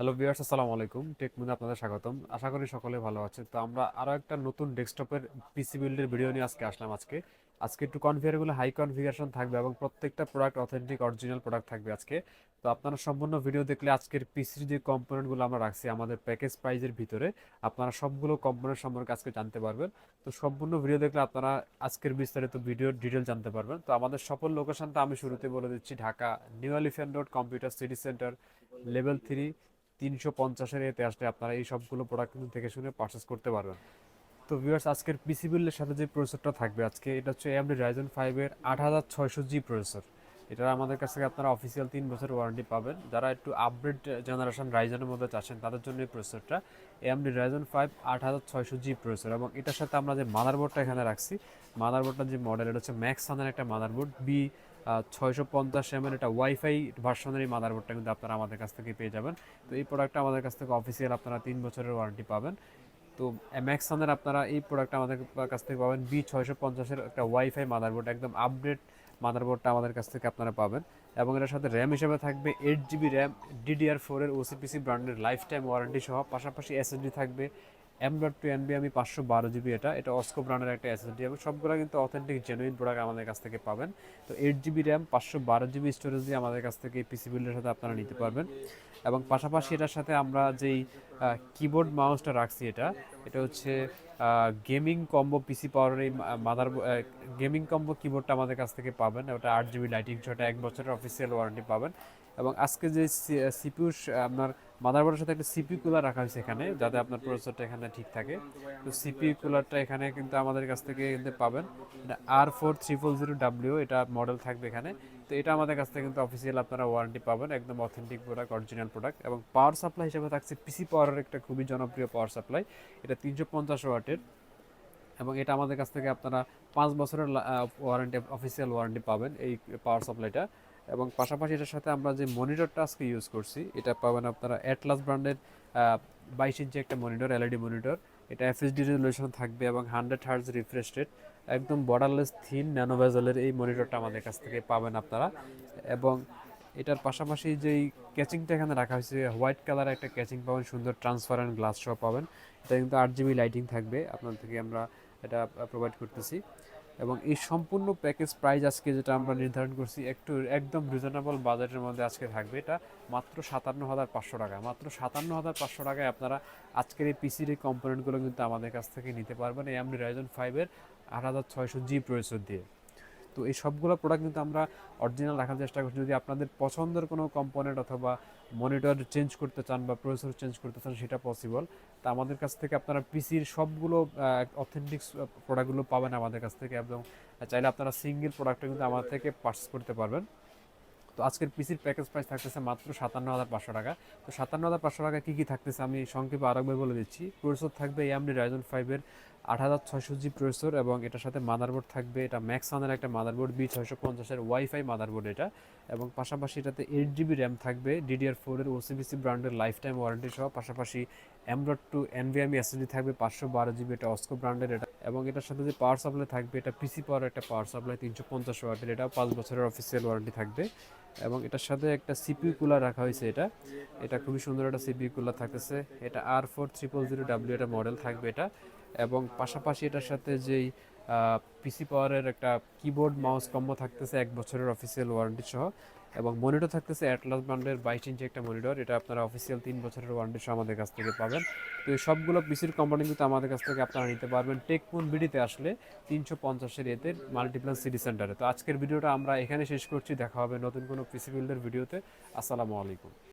Hello viewers আসসালামু আলাইকুম। Take মুনে আপনাদের স্বাগতম। আশা করি সকলে ভালো আছে তো আমরা আরও একটা নতুন ডেস্কটপের পিসি বিল্ডের ভিডিও নিয়ে আজকে আসলাম আজকে। আজকে একটু কনফিগারগুলো হাই কনফিগারেশন থাকবে এবং প্রত্যেকটা প্রোডাক্ট অথেন্টিক অরিজিনাল প্রোডাক্ট থাকবে আজকে। তো আপনারা সম্পূর্ণ ভিডিও দেখলে আজকের পিসির যে কম্পোনেন্টগুলো আমরা রাখছি আমাদের প্যাকেজ প্রাইজের ভিতরে, আপনারা সবগুলো কম্পোনেন্ট সম্পর্কে আজকে জানতে পারবেন। তো সম্পূর্ণ ভিডিও দেখলে আপনারা আজকের বিস্তারিত ভিডিওর ডিটেল জানতে পারবেন। তো আমাদের সফল লোকেশনটা আমি শুরুতে বলে দিচ্ছি। Dhaka New Elephant Road Computer City Centre level three তিনশো পঞ্চাশের এতে আসলে আপনারা এই সবগুলো প্রোডাক্ট কিন্তু শুনে পারচেস করতে পারবেন। তো ভিউয়ার্স আজকের পিসি বিলের সাথে যে প্রসেসরটা থাকবে, আজকে এটা হচ্ছে এমডি রাইজেন ফাইভের আট হাজার ছয়শো জি প্রসেসর এটা আমাদের কাছ থেকে আপনারা অফিসিয়াল তিন বছর ওয়ারেন্টি পাবেন। যারা একটু আপডেট জেনারেশন রাইজেনের মধ্যে চাচ্ছেন, তাদের জন্য এই প্রসেসরটা এমডি রাইজেন ফাইভ আট হাজার ছয়শো জি প্রসেসর এবং এটার সাথে আমরা যে মাদারবোর্ডটা এখানে রাখছি মাদারবোর্ডটার যে মডেল এটা হচ্ছে ম্যাক্স সানের একটা মাদারবোর্ড বি ছয়শো পঞ্চাশ এমএল এটা ওয়াইফাই ভার্সনের এই মাদারবোর্ডটা কিন্তু আপনারা আমাদের কাছ থেকে পেয়ে যাবেন। তো এই প্রোডাক্টটা আমাদের কাছ থেকে অফিসিয়াল আপনারা তিন বছরের ওয়ারেন্টি পাবেন। তো ম্যাক্সনের আপনারা এই প্রোডাক্টটা আমাদের কাছ থেকে পাবেন। বি ছয়শো পঞ্চাশের একটা ওয়াইফাই মাদারবোর্ড একদম আপডেট মাদারবোর্ডটা আমাদের কাছ থেকে আপনারা পাবেন। এবং এটার সাথে র্যাম হিসেবে থাকবে এইট জিবি র্যাম ডিডিআর ফোরের ওসিপিসি ব্র্যান্ডের লাইফ টাইম ওয়ারেন্টি সহ। পাশাপাশি এসএসডি থাকবে এম ডট টু এনবি আমি পাঁচশো বারো জিবি এটা। এটা অস্কো ব্র্যান্ডের একটা এসএসডি এবং সবগুলো কিন্তু অথেন্টিক জেনুইন প্রোডাক্ট আমাদের কাছ থেকে পাবেন। তো এইট জিবি র্যাম পাঁচশো বারো জিবি স্টোরেজ দিয়ে আমাদের কাছ থেকে পিসি বিল্ডের সাথে আপনারা নিতে পারবেন। এবং পাশাপাশি এটার সাথে আমরা যেই কিবোর্ড মাউসটা রাখছি এটা এটা হচ্ছে গেমিং কম্বো পিসি পাওয়ারের এই মাদার গেমিং কম্বো কিবোর্ডটা আমাদের কাছ থেকে পাবেন। ওটা আট জিবি লাইটিং ছটা এক বছরের অফিসিয়াল ওয়ারেন্টি পাবেন। এবং আজকে যে সিপিউ আপনার মাদারবোর্ডের সাথে একটা সিপি কুলার রাখা হয়েছে এখানে, যাতে আপনার প্রসেসরটা এখানে ঠিক থাকে। তো সিপি কুলারটা এখানে কিন্তু আমাদের কাছ থেকে কিন্তু পাবেন। R four triple zero W এটা মডেল থাকবে এখানে। তো এটা আমাদের কাছ থেকে কিন্তু অফিসিয়াল আপনারা ওয়ারেন্টি পাবেন, একদম অথেন্টিক প্রোডাক্ট অরিজিনাল প্রোডাক্ট এবং পাওয়ার সাপ্লাই হিসেবে থাকছে পিসি পাওয়ারের একটা খুবই জনপ্রিয় পাওয়ার সাপ্লাই এটা তিনশো পঞ্চাশ ওয়াটের। এবং এটা আমাদের কাছ থেকে আপনারা পাঁচ বছরের ওয়ারেন্টি অফিসিয়াল ওয়ারেন্টি পাবেন এই পাওয়ার সাপ্লাইটা এবং পাশাপাশি এটার সাথে আমরা যে মনিটরটা আজকে ইউজ করছি, এটা পাবেন আপনারা অ্যাটলাস ব্র্যান্ডের বাইশ ইঞ্চি একটা মনিটর এলইডি মনিটর এটা এফএসডি রেজলিউশন থাকবে এবং হান্ড্রেড হার্জ রিফ্রেশ রেট একদম বর্ডারলেস থিন ন্যানোভেজলের এই মনিটরটা আমাদের কাছ থেকে পাবেন আপনারা। এবং এটার পাশাপাশি যেই ক্যাচিংটা এখানে রাখা হয়েছে হোয়াইট কালার একটা ক্যাচিং পাবেন, সুন্দর ট্রান্সপারেন্ট গ্লাস সহ পাবেন। এটা কিন্তু আট জিবি লাইটিং থাকবে আপনার থেকে আমরা এটা প্রোভাইড করতেছি। এবং এই সম্পূর্ণ প্যাকেজ প্রাইস আজকে যেটা আমরা নির্ধারণ করছি একটু একদম রিজনেবল বাজেটের মধ্যে আজকে থাকবে। এটা মাত্র সাতান্ন হাজার পাঁচশো টাকা। মাত্র সাতান্ন হাজার পাঁচশো টাকায় আপনারা আজকের এই পিসির এই কম্পোনেন্টগুলো কিন্তু আমাদের কাছ থেকে নিতে পারবেন। এই আমি রাইজন ফাইভের আট হাজার ছয়শো জি প্রয়োজন দিয়ে। তো এই সবগুলো প্রোডাক্ট কিন্তু আমরা অরিজিনাল রাখার চেষ্টা করছি। যদি আপনাদের পছন্দের কোনো কম্পোনেন্ট অথবা মনিটর চেঞ্জ করতে চান বা প্রসেসর চেঞ্জ করতে চান, সেটা পসিবল তা আমাদের কাছ থেকে আপনারা পিসির সবগুলো অথেন্টিক প্রোডাক্টগুলো পাবেন আমাদের কাছ থেকে এবং চাইলে আপনারা সিঙ্গেল প্রোডাক্টটা কিন্তু আমাদের থেকে পার্চেস করতে পারবেন। তো আজকের পিসির প্যাকেজ প্রাইস থাকতেছে মাত্র সাতান্ন হাজার পাঁচশো টাকা। তো সাতান্ন হাজার পাঁচশো টাকা কী কী থাকতেছে আমি সংক্ষেপে আরেকবার বলে দিচ্ছি। প্রসেসর থাকবে এমডি রাইজন ফাইভের আট হাজার ছয়শো জি প্রসেসর এবং এটার সাথে মাদারবোর্ড থাকবে, এটা ম্যাক্সানের একটা মাদারবোর্ড বি ছয়শো পঞ্চাশের ওয়াইফাই মাদারবোর্ড এটা। এবং পাশাপাশি এটাতে এইট জিবি র্যাম থাকবে ডিডিআর ফোরের ওসিবিসি ব্র্যান্ডের লাইফ টাইম ওয়ারেন্টি সহ। পাশাপাশি M dot two NVMe SSD থাকবে, পাঁচশো বারো জিবি এটা অস্কো ব্র্যান্ডের এটা এবং এটার সাথে যে পাওয়ার সাপ্লাই থাকবে, এটা পিসি পাওয়ার একটা পাওয়ার সাপ্লাই তিনশো পঞ্চাশ ওয়াটের এটা পাঁচ বছরের অফিসিয়াল ওয়ারেন্টি থাকবে। এবং এটার সাথে একটা সিপিউ কুলার রাখা হয়েছে এটা। এটা খুবই সুন্দর একটা সিপিউ কুলার থাকতেছে। এটা R four triple zero W এটা মডেল থাকবে এটা। এবং পাশাপাশি এটার সাথে যেই পিসি পাওয়ারের একটা কিবোর্ড মাউস কম্বো থাকতেছে এক বছরের অফিসিয়াল ওয়ারেন্টি সহ। এবং মনিটর থাকতেছে অ্যাটলাস ব্র্যান্ডের বাইশ ইঞ্চি একটা মনিটর এটা আপনারা অফিসিয়াল তিন বছরের ওয়ারেন্টি সহ আমাদের কাছ থেকে পাবেন। তো এই সবগুলো পিসির কোম্পানি কিন্তু আমাদের কাছ থেকে আপনারা নিতে পারবেন। টেকপুন বিডিতে আসলে তিনশো পঞ্চাশের এতে মাল্টিপ্লাস সিটি সেন্টারে তো আজকের ভিডিওটা আমরা এখানে শেষ করছি। দেখা হবে নতুন কোনো পিসি বিল্ডের ভিডিওতে আসসালামু আলাইকুম।